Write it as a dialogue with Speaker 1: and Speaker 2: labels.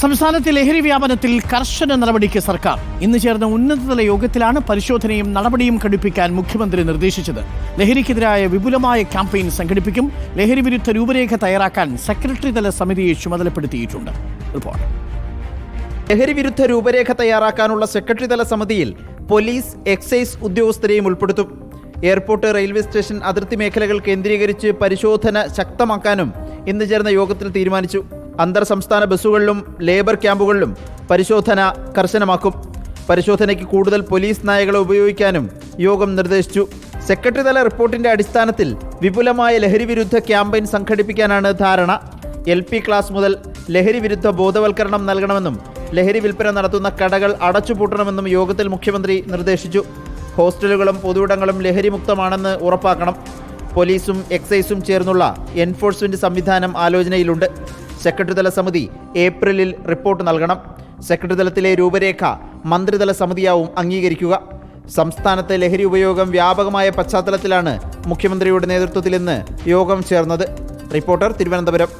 Speaker 1: സംസ്ഥാനത്തെ ലഹരി വ്യാപനത്തിൽ കർശന നടപടിക്ക് സർക്കാർ. ഇന്ന് ചേർന്ന ഉന്നതതല യോഗത്തിലാണ് പരിശോധനയും നടപടിയും ഘടിപ്പിക്കാൻ മുഖ്യമന്ത്രി നിർദ്ദേശിച്ചത്. ലഹരിക്കെതിരായ വിപുലമായ ക്യാമ്പയിൻ സംഘടിപ്പിക്കും. ലഹരി വിരുദ്ധ രൂപരേഖ തയ്യാറാക്കാൻ സെക്രട്ടറി തല സമിതിയെ ചുമതലപ്പെടുത്തിയിട്ടുണ്ട്. റിപ്പോർട്ട്.
Speaker 2: ലഹരി വിരുദ്ധ രൂപരേഖ തയ്യാറാക്കാനുള്ള സെക്രട്ടറി തല സമിതിയിൽ പോലീസ് എക്സൈസ് ഉദ്യോഗസ്ഥരെയും ഉൾപ്പെടുത്തും. എയർപോർട്ട് റെയിൽവേ സ്റ്റേഷൻ അതിർത്തി മേഖലകൾ കേന്ദ്രീകരിച്ച് പരിശോധന ശക്തമാക്കാനും ഇന്ന് ചേർന്ന യോഗത്തിൽ തീരുമാനിച്ചു. അന്തർ സംസ്ഥാന ബസ്സുകളിലും ലേബർ ക്യാമ്പുകളിലും പരിശോധന കർശനമാക്കും. പരിശോധനയ്ക്ക് കൂടുതൽ പോലീസ് നായകളെ ഉപയോഗിക്കാനും യോഗം നിർദ്ദേശിച്ചു. സെക്രട്ടറി തല റിപ്പോർട്ടിന്റെ അടിസ്ഥാനത്തിൽ വിപുലമായ ലഹരി വിരുദ്ധ ക്യാമ്പയിൻ സംഘടിപ്പിക്കാനാണ് ധാരണ. എൽ പി ക്ലാസ് മുതൽ ലഹരി വിരുദ്ധ ബോധവൽക്കരണം നൽകണമെന്നും ലഹരി വിൽപ്പന നടത്തുന്ന കടകൾ അടച്ചുപൂട്ടണമെന്നും യോഗത്തിൽ മുഖ്യമന്ത്രി നിർദ്ദേശിച്ചു. ഹോസ്റ്റലുകളും പൊതുവിടങ്ങളും ലഹരിമുക്തമാണെന്ന് ഉറപ്പാക്കണം. പോലീസും എക്സൈസും ചേർന്നുള്ള എൻഫോഴ്സ്മെന്റ് സംവിധാനം ആലോചനയിലുണ്ട്. സെക്രട്ടറി തല സമിതി ഏപ്രിലിൽ റിപ്പോർട്ട് നൽകണം. സെക്രട്ടറി തലത്തിലെ രൂപരേഖ മന്ത്രിതല സമിതിയാവും അംഗീകരിക്കുക. സംസ്ഥാനത്തെ ലഹരി ഉപയോഗം വ്യാപകമായ പശ്ചാത്തലത്തിലാണ് മുഖ്യമന്ത്രിയുടെ നേതൃത്വത്തിൽ ഇന്ന് യോഗം ചേർന്നത്. റിപ്പോർട്ടർ തിരുവനന്തപുരം.